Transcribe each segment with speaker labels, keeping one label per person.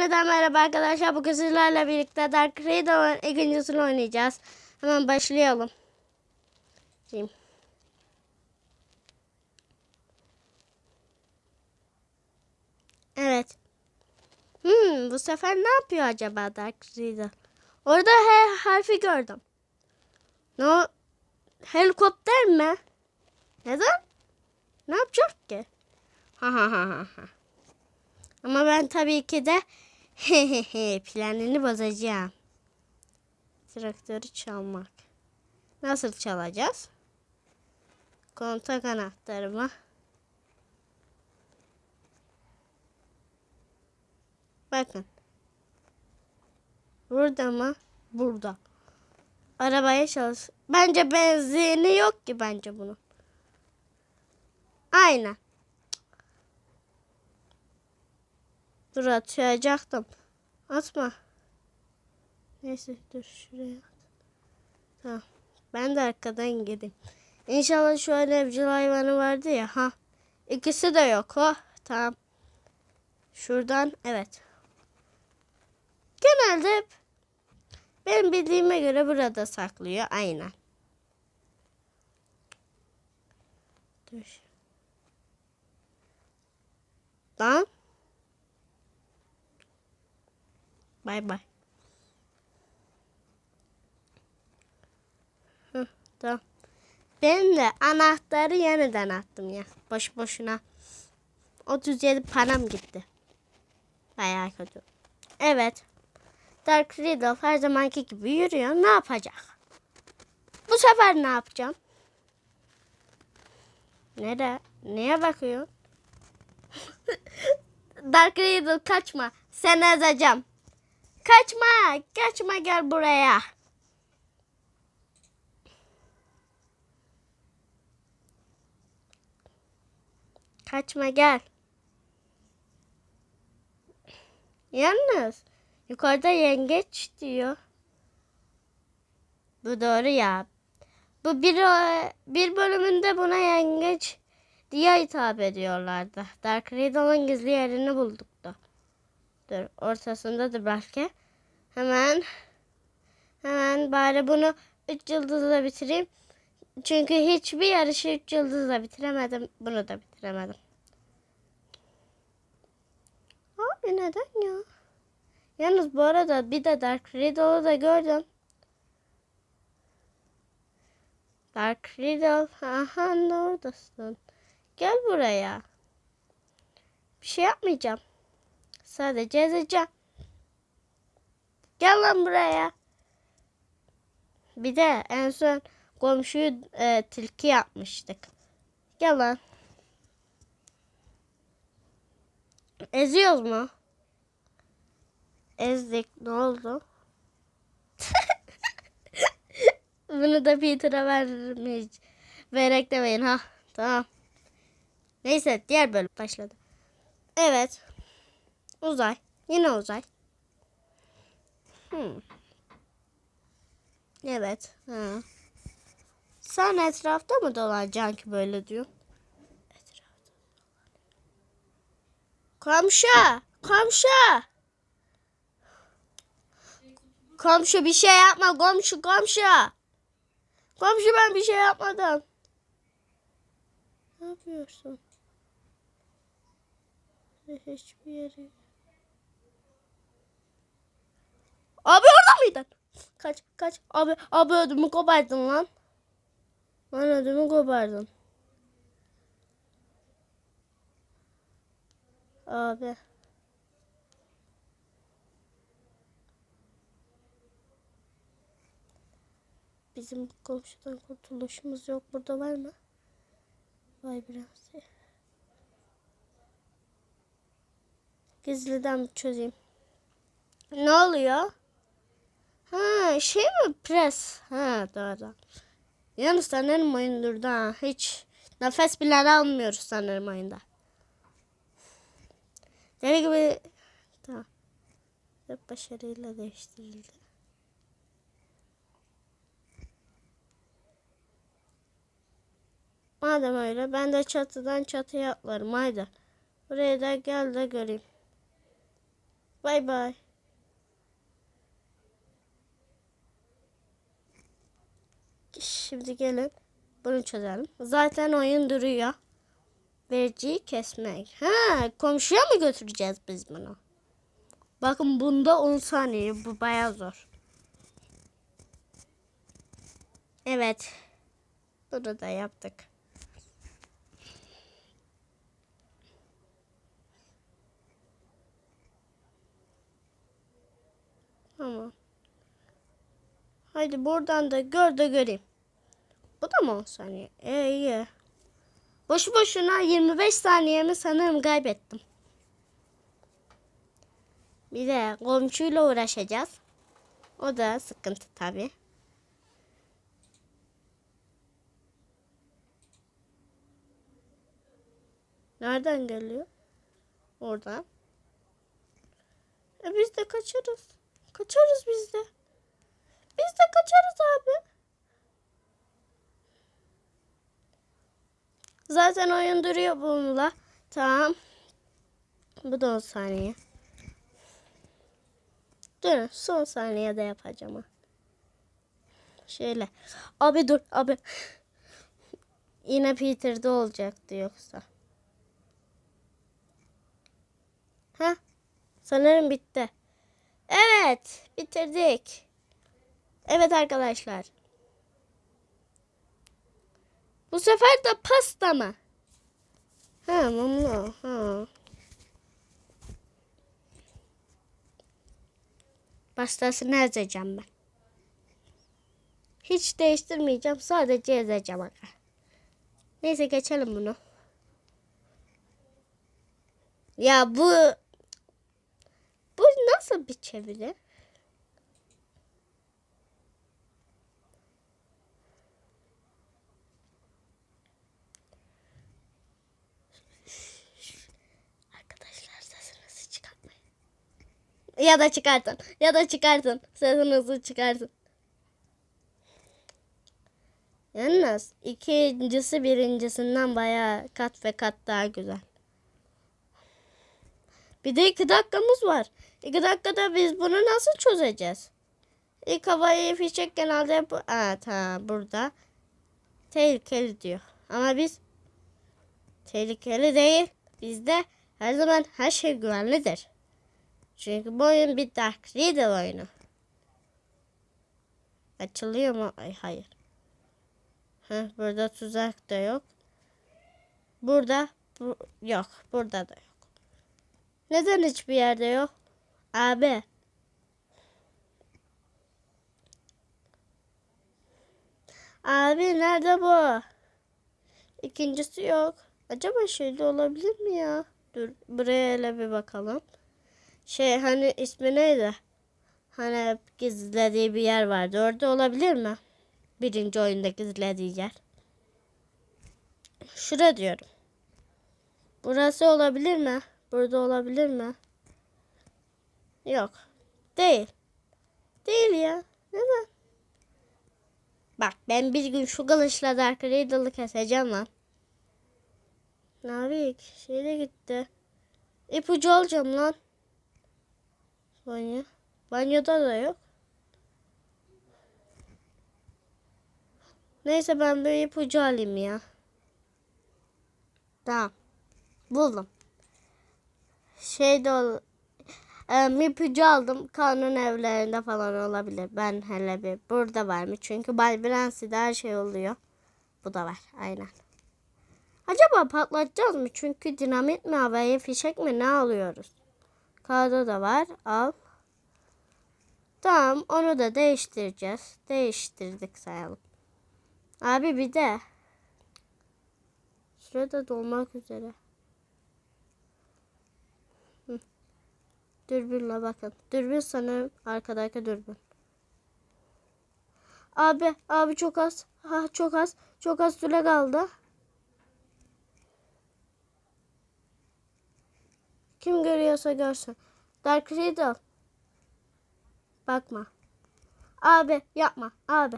Speaker 1: yeniden merhaba arkadaşlar. Bugün sizlerle birlikte Dark Riddle'ın ikincisini oynayacağız. Hemen başlayalım. Diyeyim. Evet. Hmm, bu sefer ne yapıyor acaba Dark Riddle? Orada H harfi gördüm. No, helikopter mi? Neden? Ne yapacak ki? Ha ha ha ha. Ama ben tabii ki de planını bozacağım. Traktörü çalmak. Nasıl çalacağız? Kontak anahtarıma. Bakın. Burada mı? Burada. Arabaya çalış. Bence benzini yok ki bence bunun. Aynen. Dur atacaktım. Atma. Neyse dur şuraya at. Tamam. Ben de arkadan gideyim. İnşallah şu an evcil hayvanı vardı ya. Ha. İkisi de yok. Oh. Tamam. Şuradan evet. Genelde hep benim bildiğime göre burada saklıyor. Aynen. Dur. Lan. Bay bay. Hı, tamam. Ben de anahtarı yeniden attım ya. Boş boşuna. 37 param gitti. Bayağı kötü. Evet. Dark Riddle her zamanki gibi yürüyor. Ne yapacak? Bu sefer ne yapacağım? Nere? Neye bakıyor? Dark Riddle kaçma. Seni ezeceğim. Kaçma. Kaçma gel buraya. Kaçma gel. Yalnız yukarıda yengeç diyor. Bu doğru ya. Bu bir, bir bölümünde buna yengeç diye hitap ediyorlardı. Dark Riddle'ın gizli yerini bulduk da. Dur ortasındadır belki. Hemen hemen bari bunu 3 yıldızla bitireyim. Çünkü hiçbir yarışı 3 yıldızla bitiremedim. Bunu da bitiremedim. Abi neden ya? Yalnız bu arada bir de Dark Riddle'ı da gördüm. Dark Riddle, aha ne oradasın? Gel buraya. Bir şey yapmayacağım. Sadece ezeceğim. Gel lan buraya. Bir de en son komşuyu e, tilki yapmıştık. Gel lan. Eziyoruz mu? Ezdik. Ne oldu? Bunu da Peter'a vermiş. Vererek demeyin ha. Tamam. Neyse diğer bölüm başladı. Evet. Uzay. Yine uzay. Hmm. Evet. Ha. Sen etrafta mı dolanacaksın ki böyle diyor? Etrafta. Komşu! Komşu! Komşu bir şey yapma komşu komşu. Komşu ben bir şey yapmadım. Ne yapıyorsun? Hiçbir yere. Abi orada mıydın? Kaç kaç. Abi abi ödümü kopardın lan. Lan ödümü kopardın. Abi. Bizim komşudan kurtuluşumuz yok. Burada var mı? Vay biraz. Gizliden çözeyim. Ne oluyor? Ha şey mi pres? Ha doğru. Yalnız sanırım oyun durdu ha. Hiç nefes bile almıyoruz sanırım oyunda. Deli gibi tamam. Hep başarıyla değiştirildi. Madem öyle ben de çatıdan çatıya atlarım haydi. Buraya da gel de göreyim. Bay bay. Şimdi gelin bunu çözelim. Zaten oyun duruyor. Vericiyi kesmek. Ha, komşuya mı götüreceğiz biz bunu? Bakın bunda 10 saniye. Bu bayağı zor. Evet. Bunu da yaptık. Tamam. Haydi buradan da gör de göreyim. Bu da mı 10 saniye? E, iyi. Boşu boşuna 25 saniyemi sanırım kaybettim. Bir de komşuyla uğraşacağız. O da sıkıntı tabii. Nereden geliyor? Oradan. E biz de kaçarız. Kaçarız biz de. Biz de kaçarız abi. Zaten oyun duruyor bununla. Tamam. Bu da 10 saniye. Dur son saniyede yapacağım. ha. Şöyle. Abi dur abi. Yine Peter'de olacaktı yoksa. Ha? Sanırım bitti. Evet, bitirdik. Evet arkadaşlar. Bu sefer de pasta mı? Ha, mumlu. Ha. Pastasını ezeceğim ben. Hiç değiştirmeyeceğim. Sadece ezeceğim. Neyse geçelim bunu. Ya bu bu nasıl bir çeviri? Ya da çıkartın. Ya da çıkartın. Sesinizi çıkartın. Yalnız ikincisi birincisinden bayağı kat ve kat daha güzel. Bir de iki dakikamız var. İki dakikada biz bunu nasıl çözeceğiz? İlk havayı fişek genelde bu... Aa, tamam burada. Tehlikeli diyor. Ama biz tehlikeli değil. Bizde her zaman her şey güvenlidir. Çünkü bu oyun bir Dark Riddle oyunu. Açılıyor mu? Ay hayır. Heh, burada tuzak da yok. Burada bu, yok. Burada da yok. Neden hiçbir yerde yok? Abi. Abi nerede bu? İkincisi yok. Acaba şeyde olabilir mi ya? Dur buraya hele bir bakalım. Şey hani ismi neydi? Hani gizlediği bir yer vardı. Orada olabilir mi? Birinci oyunda gizlediği yer. Şura diyorum. Burası olabilir mi? Burada olabilir mi? Yok. Değil. Değil ya. Neden? Bak ben bir gün şu kılıçla Dark Riddle'ı keseceğim lan. Navik şeyde gitti. İpucu alacağım lan. Banyo. Banyoda da yok. Neyse ben bir ipucu alayım ya. Tamam. Buldum. Şeyde ol e, ipucu aldım. Kanun evlerinde falan olabilir. Ben hele bir burada var mı? Çünkü Bay Brancy'de her şey oluyor. Bu da var. Aynen. Acaba patlatacağız mı? Çünkü dinamit mi havaya fişek mi ne alıyoruz? Kağıda da var. Al. Tamam onu da değiştireceğiz. Değiştirdik sayalım. Abi bir de. Sürede dolmak üzere. Hı. Dürbünle bakın. Dürbün sanırım arkadaki dürbün. Abi, abi çok az. Ha çok az. Çok az süre kaldı. Kim görüyorsa görsün. Dark Riddle. Bakma. Abi yapma. Abi.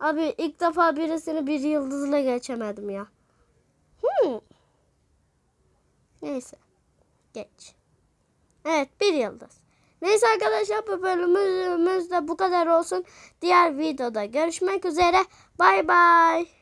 Speaker 1: Abi ilk defa birisini bir yıldızla geçemedim ya. Hmm. Neyse. Geç. Evet bir yıldız. Neyse arkadaşlar bu bölümümüz de bu kadar olsun. Diğer videoda görüşmek üzere. Bay bay.